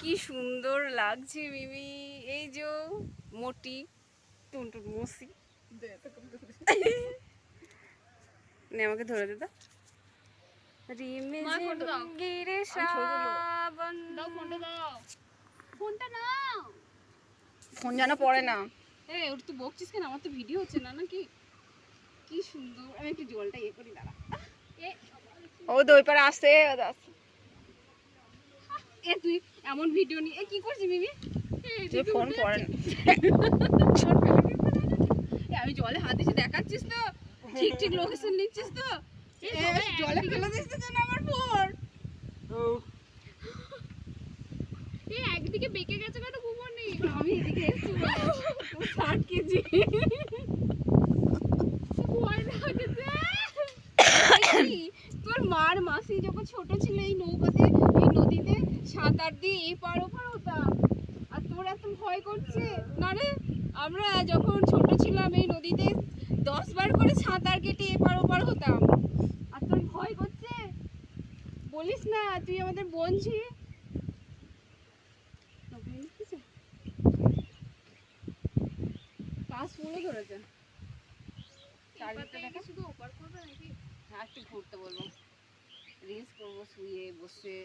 কি সুন্দর লাগছে মিমি। এই যে মোটি টুনটুন মসি। নে আমাকে ধরে দে তো রিমে মা, ফোনটা দাও। গিরে আমি ছবি তুলবো। শ্রাবণ। দাও ফোনটা দাও। ফোনটা নাও। ফোন যেন পড়ে না। এই ওর তুই বকছিস কেন? আমার তো ভিডিও হচ্ছে না নাকি? কি সুন্দর। আমি একটু জলটা ইয়ে করি দাঁড়া। ও দই। এ তুই এমন ভিডিও নি এ কি করছিস মিমি? তুই ফোন উঠে পড়ে না এ, আমি জলে হাত দেখাচ্ছিস তো? ঠিক ঠিক লোকেশন নিচ্ছিস তো? জলে ফেলে দিস তো আমার ফোন এ একদিকে বেঁকে গেছে কেন ঘুমোনি আমি এদিকে এসেছি ষাট কেজি। ভয় লাগছে। তোর মার মাসি যখন ছোট ছিল এই নৌকাতে এই সাঁতার দিয়ে এই পার ওপার হতাম আর তোর এত ভয় করছে? না রে আমরা যখন ছোট ছিলাম এই নদীতে দশ বার করে সাঁতার কেটে এপার ওপার হতাম। আর তোর ভয় করছে? বলিস না তুই আমাদের বোন ছিলি কাজ ফুলে ধরেছে। শুধু ওপার করবে নাকি? হ্যাঁ একটু ঘুরতে বলব। রিলস করব শুয়ে বসে।